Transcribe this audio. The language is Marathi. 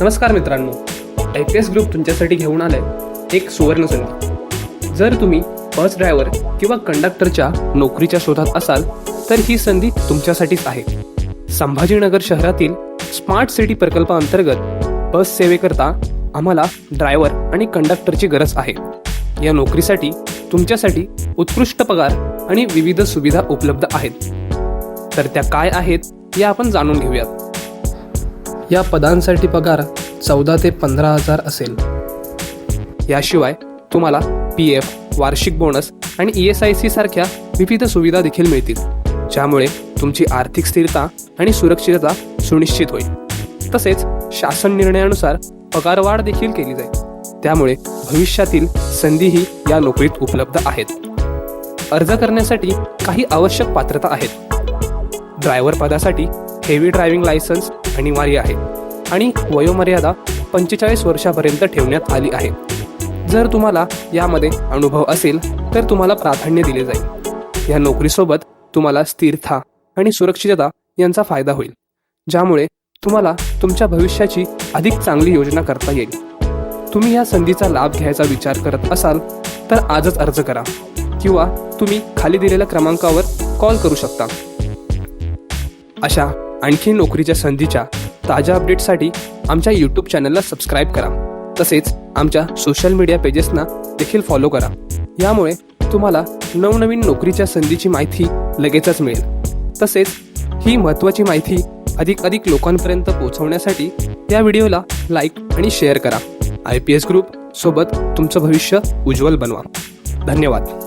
नमस्कार मित्रांनो आय पी एस ग्रुप तुमच्यासाठी घेऊन आलाय एक सुवर्ण संधी. जर तुम्ही बस ड्रायव्हर किंवा कंडक्टरच्या नोकरीच्या शोधात असाल तर ही संधी तुमच्यासाठीच आहे. संभाजीनगर शहरातील स्मार्ट सिटी प्रकल्पाअंतर्गत बस सेवेकरता आम्हाला ड्रायव्हर आणि कंडक्टरची गरज आहे. या नोकरीसाठी तुमच्यासाठी उत्कृष्ट पगार आणि विविध सुविधा उपलब्ध आहेत. तर त्या काय आहेत या आपण जाणून घेऊयात. या पदांसाठी पगार चौदा ते पंधरा हजार असेल. याशिवाय तुम्हाला पी एफ वार्षिक बोनस आणि ई एस आय सी सारख्या विविध सुविधा देखील मिळतील ज्यामुळे तुमची आर्थिक स्थिरता आणि सुरक्षितता सुनिश्चित होईल. तसेच शासन निर्णयानुसार पगारवाढ देखील केली जाईल. त्यामुळे भविष्यातील संधीही या नोकरीत उपलब्ध आहेत. अर्ज करण्यासाठी काही आवश्यक पात्रता आहेत. ड्रायव्हर पदासाठी हेवी ड्रायव्हिंग लायसन्स अनिवार्य आहे आणि वयोमर्यादा पंचेचाळीस वर्षापर्यंत ठेवण्यात आली आहे. जर तुम्हाला यामध्ये अनुभव असेल तर तुम्हाला प्राधान्य दिले जाईल. या नोकरीसोबत तुम्हाला स्थिरता आणि सुरक्षितता यांचा फायदा होईल ज्यामुळे तुम्हाला तुमच्या भविष्याची अधिक चांगली योजना करता येईल. तुम्ही या संधीचा लाभ घ्यायचा विचार करत असाल तर आजच अर्ज करा किंवा तुम्ही खाली दिलेल्या क्रमांकावर कॉल करू शकता. अशा आणखी नोकरीच्या संधीच्या ताज्या अपडेटसाठी आमच्या यूट्यूब चॅनलला सबस्क्राईब करा. तसेच आमच्या सोशल मीडिया पेजेसना देखील फॉलो करा. यामुळे तुम्हाला नवनवीन नोकरीच्या संधीची माहिती लगेचच मिळेल. तसेच ही महत्त्वाची माहिती अधिक अधिक लोकांपर्यंत पोहोचवण्यासाठी या व्हिडिओला लाईक आणि शेअर करा. आय पी एस ग्रुप सोबत तुमचं भविष्य उज्ज्वल बनवा. धन्यवाद.